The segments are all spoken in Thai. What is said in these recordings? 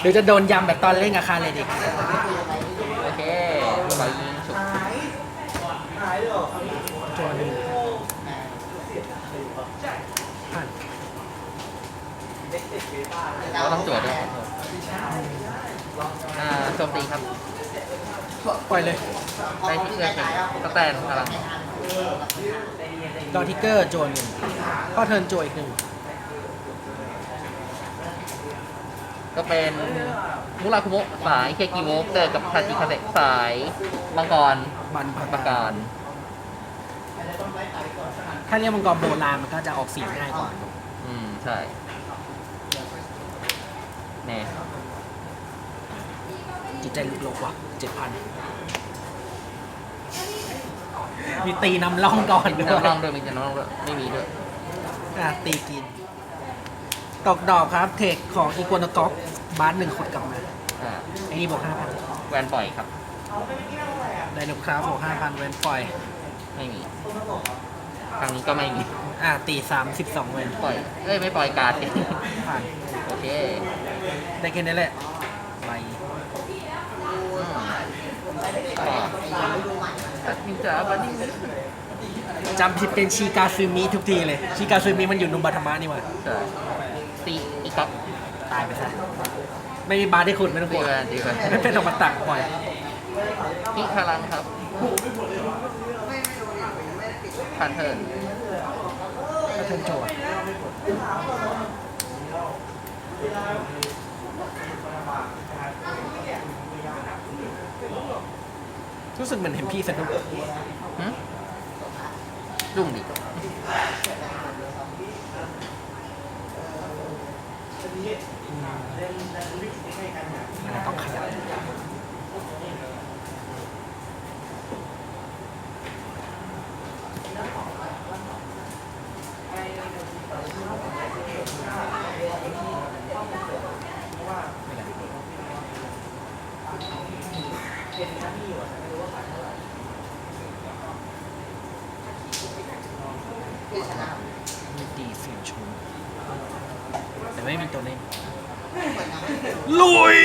หรือจะโดนยำแบบตอนเล่นกับคาเลยดิโอเคปล่อยยิงฉุกจวนหนึ่งผ่านเราต้องตรวจด้วยอ่าโจมตีครับ ปล่อยเลยได้ที่เลือกเองสแตนพลังดอทิกเกอร์โจนหนึ่งก็เทิร์นโจอีกหนึ่ง ก็เป็นมุราคุโมะสายเคกิโวกเจอกับทาจิคาเซะสายมังกรบันมังกรถ้าเรียกมังกรโบราณมันก็จะออกสีง่ายกว่าอืม ใช่แน่จิตใจลึกลบว่ะเจ็ดพันมีตีนำล่องก่อนมีด้วย น้ำร่องด้วยมีน้ำร่องด้วยไม่มีด้วยอะตีกิน ตกดอกครับ เทคของอีกัวนก๊อกบาสหนึ่งคนกลับมาอ่าไอ้นี่บอกห้าพันแวนปล่อยครับ ไดโนคราฟบอกห้าพันเวนปล่อย ไม่มีครั้งนี้ก็ไม่มีอะตีสามสิบสองเวนปล่อยเอ้ยไม่ปล่อยการ์ด ผ่านโอเคได้แค่นี้แหละไปอืมก็ตัดนินจาบันนี่จำผิดเป็นชีกาซึมิทุกทีเลย ชีกาซึมิมันอยู่นุมบัตมะนี่หว่า ใช่ตีอีก ครับตายไปซะไม่มีบาสได้ขุดไม่ต้องกตีลัวแวนตีแวนไม่เป็นออกมาตักปล่อยนี่พลังครับพันเทิร์นก็เทิร์นโจทย์รู้สึกเหมือนเห็นพี่สนุกหึรุ่งดิ มันต้องขยันมีเสียงชม ไม่มีตัวเล่นลุย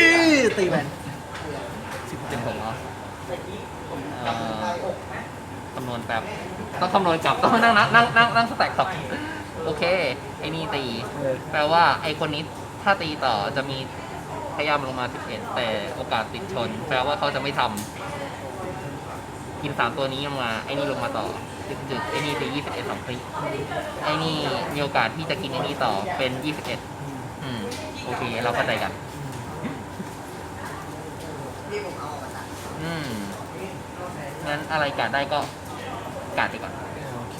ตีแวนสิบเป็เต็นมผมเหรอเอ่อคำนวณแป๊บต้องคำนวณกลับต้องนั่งนั่งนั่งนั่งนั่งสแต็กครับโอเค ไอ้นี่ตี เออแปลว่าไอ้คนนี้ถ้าตีต่อจะมีพยายามลงมา 11 แต่โอกาสติดชน แปลว่าเขาจะไม่ทำกินสามตัวนี้ลงมา ไอ้นี่ลงมาต่อจึกๆไอ้นี่ตี21สองคลิกไอ้นี่มีโอกาสที่จะกินไอ้นี่ต่อเป็น 21 อืมโอเคเราเข้าใจกันอืมงั้นอะไรกาดได้ก็กาดไปก่อน โอเค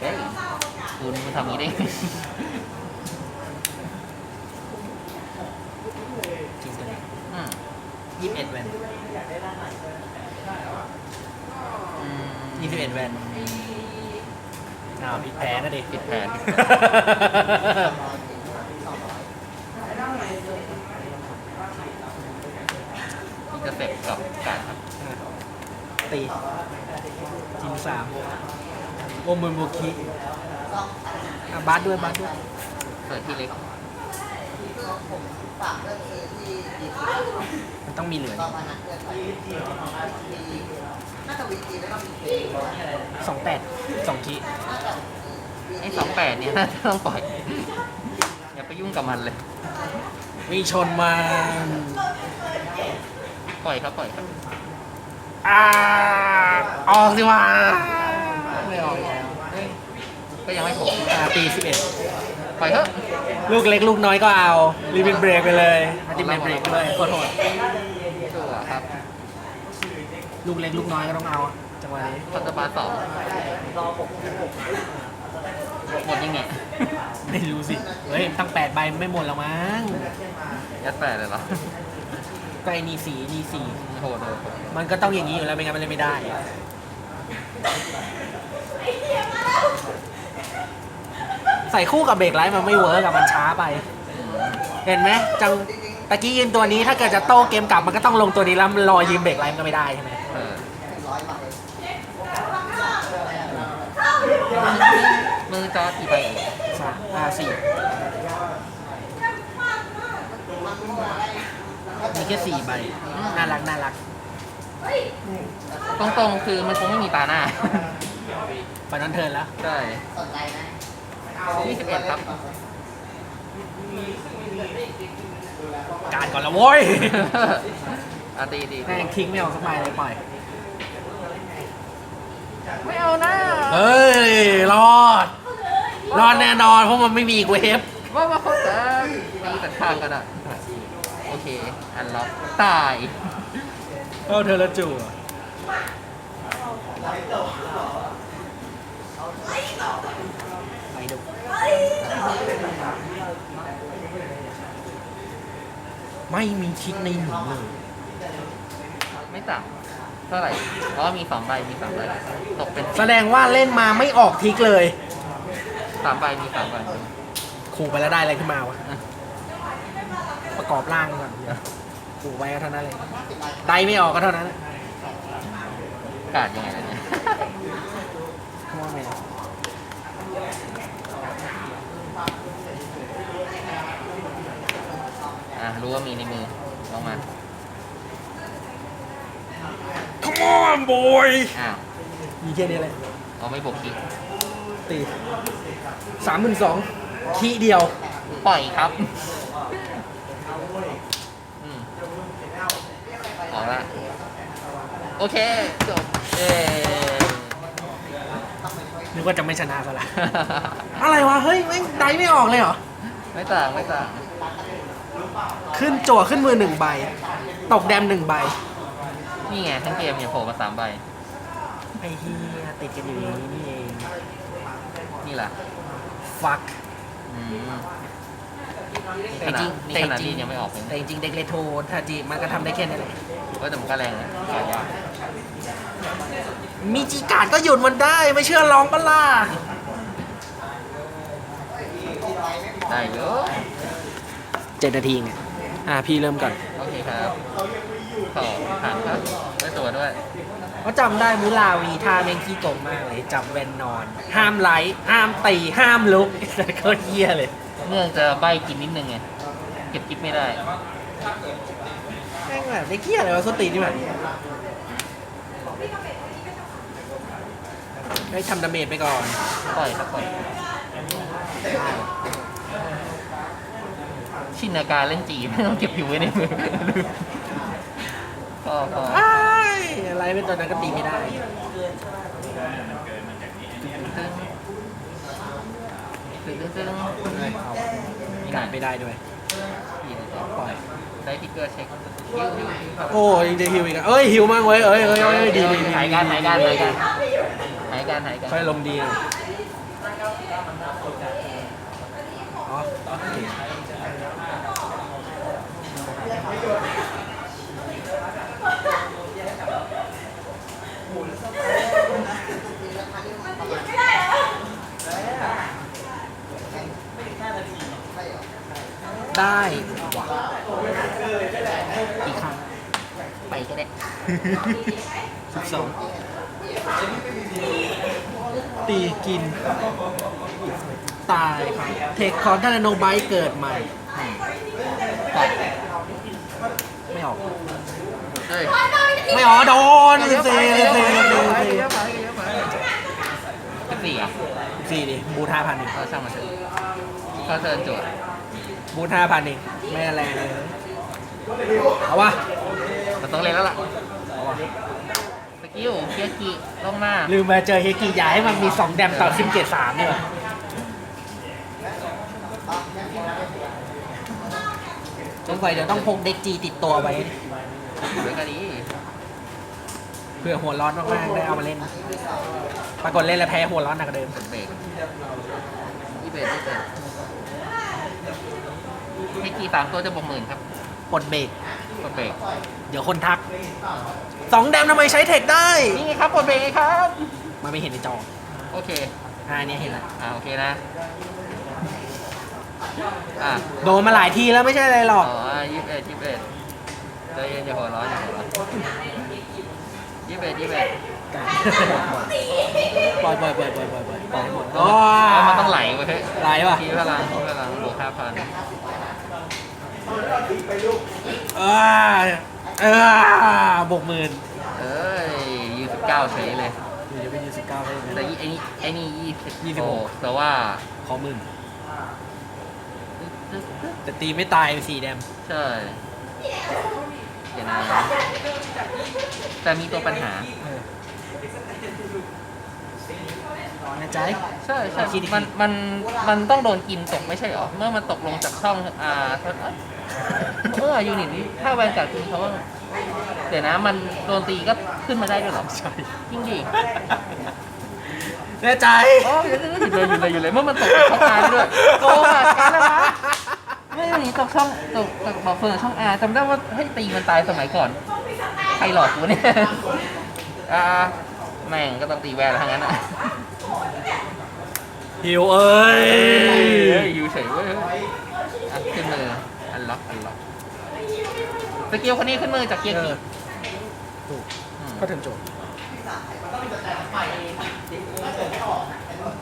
เฮ้ยคุณทำนี้ได้ไงจริงตัวนี้ อืม ยี่สิบเอ็ดแวน อืม ยี่สิบเอ็ดแวนอ้าวผิดแพ้นะเด็ก ผิดแผนที่จะเสร็จกับการครับตีทีมสามโอมุนโบคิอะบาสด้วยบาสด้วยเปิดที่เล็ก มันต้องมีเหลือสองแปดสองที ไอ้สองแปดเนี่ยน่าจะต้องปล่อย อย่าไปยุ่งกับมันเลยมีชนมันปล่อยครับปล่อยครับ อ่าออกสิวะไม่ออกอีกแล้วเฮ้ยก็ยังไม่ผมอ่าตีสิบเอ็ดปล่อยเถอะลูกเล็กลูกน้อยก็เอารีบินเบรกไปเลยอันติเมทเบรกไปเลยโคตรโหดชัวครับลูกเล็กลูกน้อยก็ต้องเอาอะจังหวะนี้คอนเตอร์บาร์สอง หมดยังไงไม่รู้สิ เฮ้ยตั้งแปดใบไม่หมดแล้วมั้ง ยัดแปดเลยเหรอก็ไอ้นี่สี่นี่สี่โหดโหดโหดมันก็ต้องอย่างนี้อยู่แล้วไม่งั้นมันเล่นไม่ได้อะใส่คู่กับเบรกไลท์มันไม่เวิร์กอะมันช้าไป เห็นไหมจังตะกี้ยืนตัวนี้ถ้าเกิดจะโต้เกมกลับมันก็ต้องลงตัวนี้แล้วรอยืนเบรกไลท์มันก็ไม่ได้ใช่ไหมเออ มือจอกี่ใบเองสามอ่าสี่มีแค่สี่ใบ น่ารักน่ารัก ตรงๆ คือมันคงไม่มีตาหน้าไปนั้นเทิร์นแล้ว ใช่ยี่สิบเอ็ดครับ การก่อนละโว้ยอาตีตีแม่งทิ้งไม่ออกสักใบเลยปล่อย ไม่เอานะเฮ้ย รอด รอดแน่นอนเพราะมันไม่มีอีกเวฟว่าว่าเขาจะตีตัดข้างก็ได้โอเค อันล็อกตายเข้าเธอละจู่ไปดูไม่มีทิกในหนูเลยไม่ต่างเท่าไหร่เพราะว่ามีสองใบมีสามใบตกเป็น แสดงว่าเล่นมาไม่ออกทิกเลย สามใบมีสามใบขู่ไปแล้วได้อะไรขึ้นมาวะ ประกอบร่างก่อนเดี๋ยวขู่ไปก็เท่านั้นเลยได้ไม่ออกก็เท่านั้นกาดยังไงล่ะเนี่ยว่าไงอะรู้ว่ามีในมือลองมา Come on boy อ้าวมีแค่นี้เลยเอาไม่บวกคิก ตีสามหมื่นสองคีเดียว ปล่อยครับอืมออกละโอเค จบเย้นึกว่าจะไม่ชนะซะละอะไรวะ เฮ้ยแม่งได้ไม่ออกเลยเหรอ ไม่ต่างไม่ต่างขึ้นจั่วขึ้นมือหนึ่งใบ ตกแดมหนึ่งใบ นี่ไงทั้งเกมเนี่ยโผล่มาสามใบ ไอ้เฮียติดกันอยู่อย่างนี้นี่เอง นี่แหละฟักอืมแต่จริงนี่แต่ขนาดจรินี้งยังไม่ออกเลยแต่จริงเด็กเลโทถ้าจีมันก็ทำได้แค่นี้แหละก็แต่มันก็แรงนะขายยากมีจีการ์ดก็หยุดมันได้ไม่เชื่อลองปะล่ะได้เยอะเจ็ดนาทีไงอ่าพี่เริ่มก่อน โอเคครับขอผ่านครับได้ตัวด้วย ก็จำได้มุลาวีท่าแม่งขี้โกงมากเลยจับแวนนอน ห้ามไลท์ห้ามตีห้ามลุกแต่ก็เฮียเลย เนื่องจะใบกินนิดนึงไงเก็บกิฟไม่ได้แม่งแบบได้เฮียอะไรวะสนตีนนี่มันได้ทำดาเมจไปก่อน ปล่อยครับปล่อยชินาการเล่นจีไม่ต้องเก็บอยู่ไว้ในมือพอพ อะไรเป็นตอนนั้นก็ตีไม่ได้ถึงตึ้งตึ้งตึ้งมีการไม่ได้ด้วยปล่อยได้ทิกเกอร์เช็คโอ้ยงจะฮิวอีกอะเอ้ยฮิวมากเว้ยเอ้ยเอ้ยเอ้ยดีดีหายกันหายกันหายกันหายกันหายกันค่อยลมดีอยอ๋อโอเค ได้ว่ะอีกครั้งไปก็ได้สิบสองตีกิน ตายครับ เทคคอนทาราโนไบเกิดใหม่ปล่อยไม่ออกเฮ้ยไม่ออกโดนเซเซเซเซสิบสี่อะสี่ดิบูทห้าพันเองก็ช่างมันเถอะก็เทิร์นจวด บูทห้าพันเองไม่อะไรเลยเอาวะมันต้องเล่นแล้วล่ะเอาวะสกิลเคียกิลงมาลืมมาเจอเฮกิอยากให้มันมีสองแดมต่อซิมเกตสามนี่หว่าสงสัยเดี๋ยวต้องพกเด็กจีติดตัวไว้ เดี๋ยวก็ดีเพื่อหัวร้อนมากๆได้เอามาเล่น ปรากฏเล่นแล้วแพ้หัวร้อนหนักกว่าเดิมกดเบรกยี่เบรกยี่เบรก ให้กี่สามตัวจะบวกหมื่นครับปลดเบรกกดเบรกเดี๋ยวคนทักสองแดมทำไมใช้เทคได้ นี่ไงครับกดเบรกไงครับ มันไม่เห็นในจอโอเคอ่าอันนี้เห็นละอ่าโอเคนะอ่าโดนมาหลายทีแล้วไม่ใช่อะไรหรอ๋อกอยี่สิบเอ็ดยี่สิบเอ็ดใจเย็นอย่าหัวร้อนอย่าหัวร้อนยี่สิบเอ็ดยี่สิบเอ็ดปล่อยปล่อยปล่อยปล่อยปล่อยปล่อยปล่อยให้หมดเพราะมันมันต้องไหลไปเฮ้ยไหลป่ะคีพลังคีพลังบวกห้าพัน เออเออบวกหมื่นเอ้ยยี่สิบเก้าเฉยเลย เดี๋ยวไปยืนสิบเก้าให้แต่ยี่ไอ้นี่ไอ้นี่ยี่ยี่สิบหก แต่ว่า ขอหมื่นแต่ตีไม่ตายสี่แดมใช่เดี๋ยวนะแต่มีตัวปัญหา แน่ใจใช่ใช่คิดอีกทีมันมันมันต้องโดนกินตกไม่ใช่เหรอ เมื่อมันตกลงจากช่องอ่าเมื่อยูนิตนี้ถ้าแวนจากกินเขาว่าเดี๋ยวนะมันโดนตีก็ขึ้นมาได้ด้วยเหรอใช่จริงดิแน่ใจอ๋ออยู่เลยอยู่เลยอยู่เลยเมื่อมันตกจากช่องอาด้วยโกงอะการแล้วนะไม่หนีตกช่องตกตกบอกเฟิร์นช่องอาจำได้ว่าให้ตีมันตายสมัยก่อนใครหลอกกูเนี่ยอ่าแม่งก็ต้องตีแวนแล้วทั้งนั้นอะ หิวเอ้ยเฮ้ยอยู่เฉยเว้ยอะขึ้นมืออันล็อกอันล็อกสกิลคนนี้ขึ้นมือจากเกียร์เอกี่อถูกอืมก็ถึงโจทย์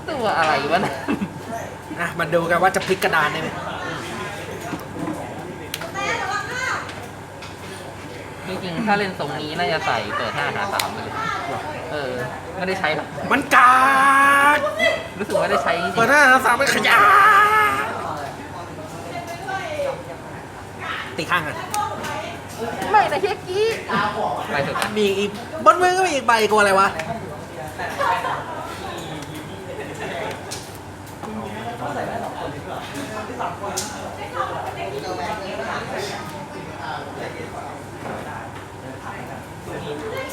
ตัวอะไรวะเนะอะมาดูกันว่าจะพลิกกระดานได้ไหมจริงๆถ้าเล่นทรงนี้น่าจะใส่เปิดห้าหาสามไปเลย เออ ไม่ได้ใช้หรอกมันกาดรู้สึกว่าได้ใช้จริงเปิดหน้าสามมันขยะตีข้างกันไม่นะเฮียกี้ไปเถอะกันมีอีกบนมือก็มีอีกใบกลัวอะไรวะ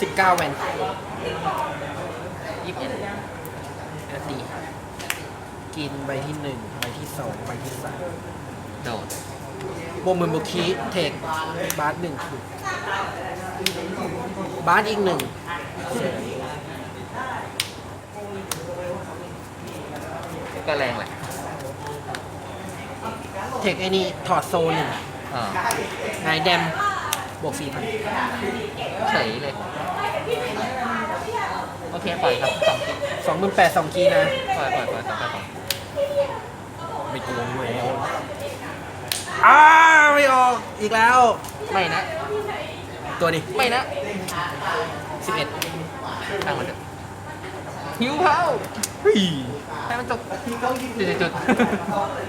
สิบเก้าแวน ยี่สิบเอ็ดแล้วตีกินใบที่หนึ่งใบที่สองใบที่สามโดดบวกหมือบุคีเทคบาสหนึ่งคืบาสอีกหนึ่งก็แรงแหละเทคไอ้นี่ถอดโซนหนึ่งอ่าไงแดมบวกสี่พันเฉยเลยโอ เคปล่อยครับสองทีสองหมื่นแปดสองคีนะ ปล่อยปล่อยปล่อยสองไปสองไม่กลัวเว้ยอ้าไม่ออกอีกแล้ว ไม่นะ ตัวนี้ไม่นะสิบเอ็ดช่างมันเถอะหิวเผาเฮ้ยให้มันจบจุดจุด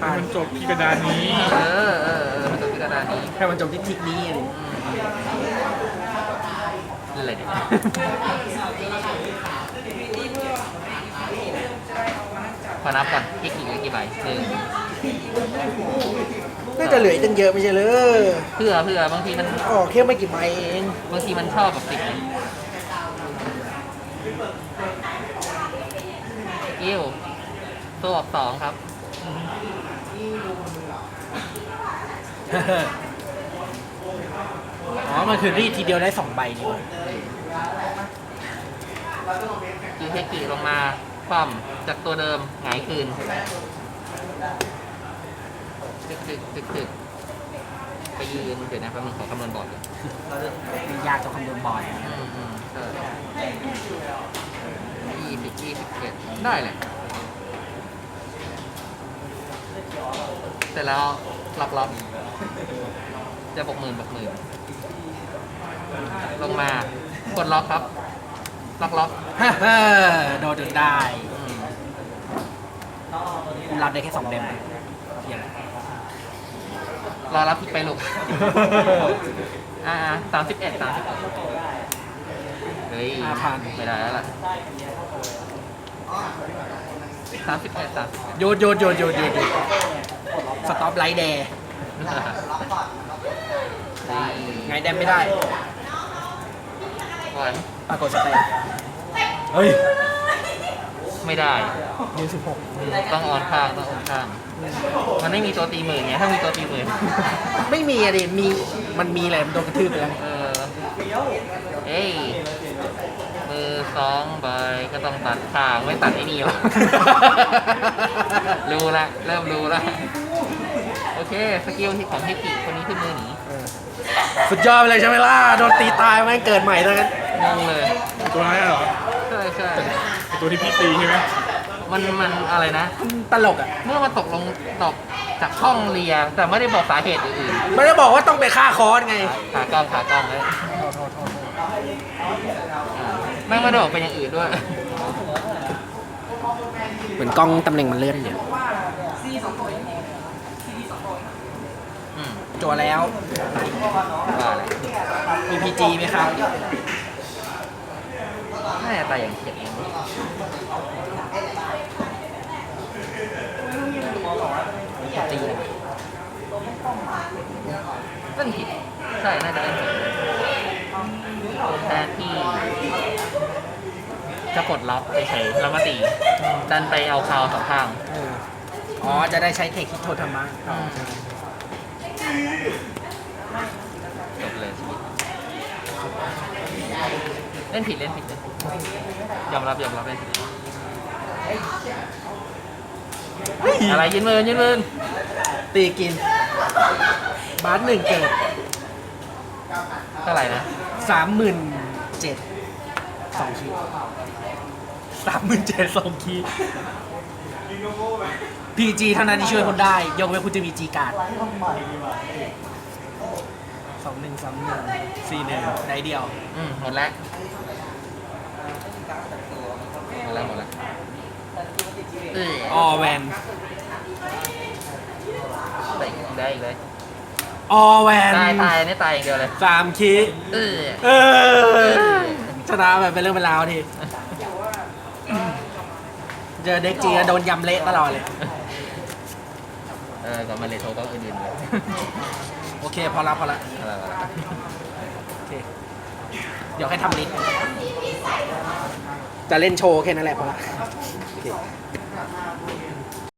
ผ่านมันจบที่กระดานนี้ เออเออเออมันจบที่กระดานนี้ แค่มันจบที่ทิกนี้เองเล่นอะไรเนี่ย ขอนับก่อนกี่กี่กี่ใบหนึ่งน่าจะเหลืออีกตั้งเยอะไม่ใช่เลยเพื่อเพื่อบางทีมันออกแค่ไม่กี่ใบเองบางทีมันชอบแบบติดไงกิ้วตัวออกสองครับ อ๋อ มันคือรีดทีเดียวได้สองใบนี่หว่าคือเทกิลงมา คว่ำจากตัวเดิมหงายคืนตึกตึกตึกตึกไปยืนเดี๋ยวนะแป๊บนึงขอคำนวณบอร์ดก่อนมียากจะคำนวณบ่อยอืมอืมใช่ยี่สิบยี่สิบเอ็ดได้แหละเสร็จแล้วล็อกล็อกจะบกหมื่นบกหมื่นลงมากดล็อกครับ ล็อกล็อกฮ่าฮ่าโดนจนได้อืมกูรับได้แค่สองเดมเพียงรอรับพี่ไปลูก อ่าสามสิบเอ็ดสามสิบเฮ้ยไม่ได้แล้วล่ะสามสิบเอ็ดสามโยนโยนโยนโยนโยนโยนสต็อปไลท์แดร์ไงแดมไม่ได้ วันปรากฏสเตนเฮ้ยไม่ได้ยืนสิบหกต้องออนข้างต้องออนข้าง มันไม่มีตัวตีหมื่นไงถ้ามีตัวตีหมื่นไม่มีอะดิมีมันมีแหละมันโดนกระทืบไปแล้วเออเอ้ยมือสองใบก็ต้องตัดข้างไม่ตัดไอ้นี่หรอก รู้ละเริ่มรู้ละโอเค สกิลที่ของเฮกิคนนี้ขึ้นมือหนี สุดยอดไปเลยใช่ไหมล่ะ โดนตีตายแม่งเกิดใหม่ทั้งนั้นงงเลย ตัวนั้นเหรอ ใช่ใช่ตัวที่พี่ตีใช่ไหมอมันมันอะไรนะ ตลกอะ เมื่อมันตกลงตกจากช่องเรียแต่ไม่ได้บอกสาเหตุอื่นไม่ได้บอกว่าต้องไปฆ่าคอสไง ๆขากล้องขากล้องเลยอ่าไม่ไม่ได้บอกเป็นอย่างอื่นด้วย เหมือนกล้องตำแหน่งมันเลื่อนเนี่ย อืม จัวแล้วว่าอะไรมีพีจีไหมครับน่าจะตายอย่างเขียนเองตีเลยเล่นผิดใช่ น่าจะเล่นผิดแต่ที่จะกดล็อกเฉยๆแล้วมาตีดันไปเอาคาวสองข้างเอออ๋อ จะได้ใช้เทคฮิโทธรรมะต่อ จบเลยชีวิตเล่นผิดเล่นผิดเล่นผิดยอมรับยอมรับเล่นผิดอะไรยืนมือยืนมือตีกิน บาสหนึ่งเกิดเท่าไหร่นะสามหมื่นเจ็ดสองคีสามหมื่นเจ็ดสองคีพี จีเท่านั้นที่ช่วยคุณได้ ยกเว้นคุณจะมีจีการ์ดสองหนึ่งสามหนึ่งสี่หนึ่งได้เดียว อืมหมดแล้วหมดแล้วหมดแล้วเออออแวน ได้อีกได้อีกเลยออแวนตายตายนี่ตายอย่างเดียวเลยสามคีเออเออ ชนะแบบเป็นเรื่องเป็นราวที เจอเด็กจีก็โดนยำเละตลอดเลย เออกับมาเลโทก็อื่นๆเลยโอเค พอละพอละอะไรวะโอเค เดี๋ยวให้ทำลิสต์จะเล่นโชว์แค่นั้นแหละพอละโอเค